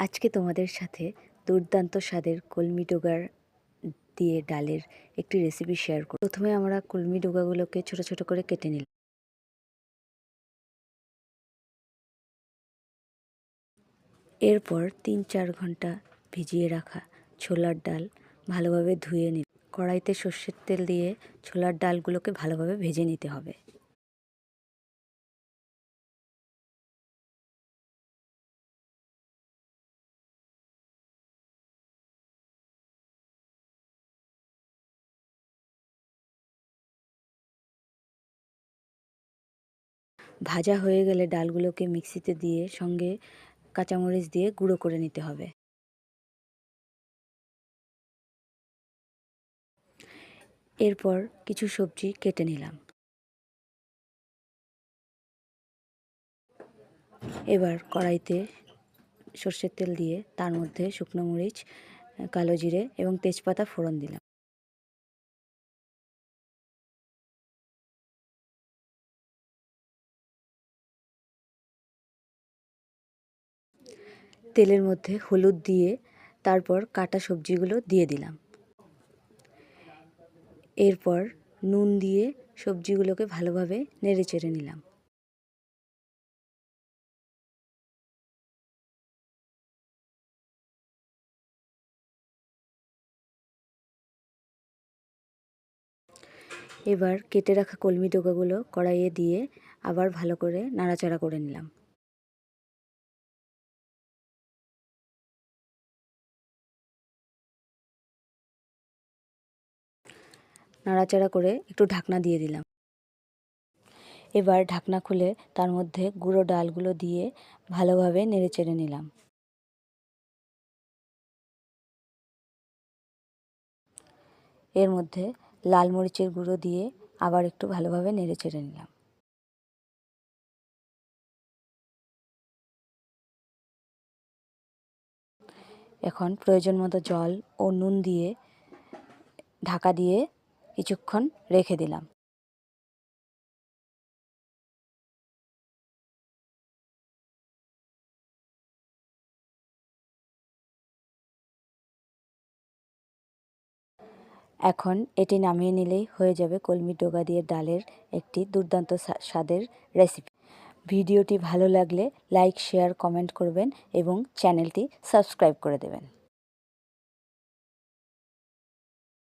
আজকে তোমাদের সাথে দুর্দান্ত স্বাদের কলমি ডোগার দিয়ে ডালের একটি রেসিপি শেয়ার করব। প্রথমে আমরা কলমি ডোগাগুলোকে ছোট ছোট করে কেটে নিলাম। এরপর তিন চার ঘণ্টা ভিজিয়ে রাখা ছোলার ডাল ভালোভাবে ধুয়ে নিই কড়াইতে সর্ষের তেল দিয়ে ছোলার ডালগুলোকে ভালোভাবে ভেজে নিতে হবে। ভাজা হয়ে গেলে ডালগুলোকে মিক্সিতে দিয়ে সঙ্গে কাঁচামরিচ দিয়ে গুঁড়ো করে নিতে হবে। এরপর কিছু সবজি কেটে নিলাম। এবার কড়াইতে সর্ষের তেল দিয়ে তার মধ্যে শুকনো মরিচ, কালো জিরে এবং তেজপাতা ফোড়ন দিলাম। তেলের মধ্যে হলুদ দিয়ে তারপর কাটা সবজিগুলো দিয়ে দিলাম। এরপর নুন দিয়ে সবজিগুলোকে ভালোভাবে নেড়ে চেড়ে নিলাম। এবার কেটে রাখা কলমি ডোকাগুলো কড়াইয়ে দিয়ে আবার ভালো করে নাড়াচাড়া করে নিলাম। নাড়াচাড়া করে একটু ঢাকনা দিয়ে দিলাম। এবার ঢাকনা খুলে তার মধ্যে গুঁড়ো ডালগুলো দিয়ে ভালোভাবে নেড়ে চেড়ে নিলাম। এর মধ্যে লাল মরিচের গুঁড়ো দিয়ে আবার একটু ভালোভাবে নেড়ে চেড়ে নিলাম। এখন প্রয়োজন মতো জল ও নুন দিয়ে ঢাকা দিয়ে কিছুক্ষণ রেখে দিলাম। এখন এটি নামিয়ে নিলেই হয়ে যাবে কলমি ডোগা দিয়ে ডালের একটি দুর্দান্ত স্বাদের রেসিপি ভিডিওটি ভালো লাগলে লাইক, শেয়ার, কমেন্ট করবেন এবং চ্যানেলটি সাবস্ক্রাইব করে দেবেন।